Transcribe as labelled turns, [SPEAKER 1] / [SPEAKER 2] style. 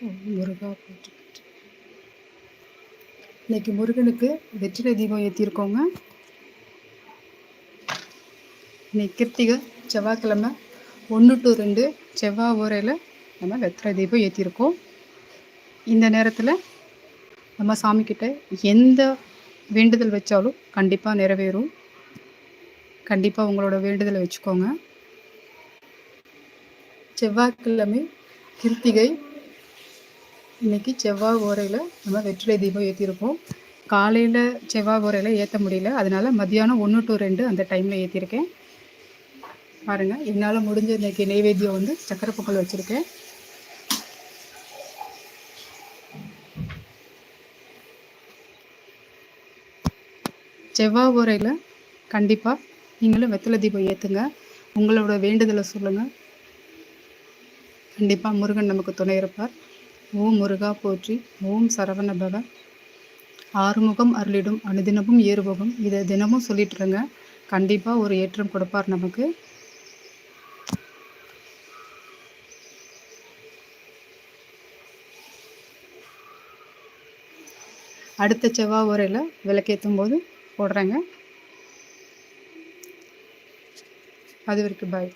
[SPEAKER 1] முருகா போட்டு இன்னைக்கு முருகனுக்கு வெற்றிலை தீபம் ஏற்றிருக்கோங்க இன்னைக்கு கிருத்திகை செவ்வாய்க்கிழமை ஒன்று டு ரெண்டு செவ்வாய் ஓரையில் நம்ம வெற்றிலை தீபம் ஏற்றிருக்கோம் இந்த நேரத்தில் நம்ம சாமிக்கிட்ட எந்த வேண்டுதல் வச்சாலும் கண்டிப்பாக நிறைவேறும். கண்டிப்பாக உங்களோட வேண்டுதலை வச்சுக்கோங்க. செவ்வாய்க்கிழமை கிருத்திகை இன்னைக்கு செவ்வாய் ஓரையில் நம்ம வெற்றிலை தீபம் ஏற்றிருக்கோம் காலையில் செவ்வாய் ஓரையில் ஏற்ற முடியல. அதனால் மத்தியானம் ஒன்று டு ரெண்டு அந்த டைமில் ஏற்றிருக்கேன் பாருங்கள் என்னால் முடிஞ்ச இன்னைக்கு நெய்வேத்தியம் வந்து சக்கரை பொங்கல் வச்சுருக்கேன். செவ்வாய் உரையில் கண்டிப்பாக நீங்களும் வெத்தலை தீபம் ஏற்றுங்க உங்களோட வேண்டுதலை சொல்லுங்கள் கண்டிப்பாக முருகன் நமக்கு துணை இருப்பார். ஓம் முருகா போற்றி ஓம் சரவண பவ ஆறுமுகம் அருளிடும் அனுதினமும் ஏறுமுகம் இதை தினமும் சொல்லிட்டுருங்க. கண்டிப்பாக ஒரு ஏற்றம் கொடுப்பார் நமக்கு. அடுத்த செவ்வாய் உரையில் விளக்கேற்றும் போது போடுறேங்க. அது வரைக்கும் பாய்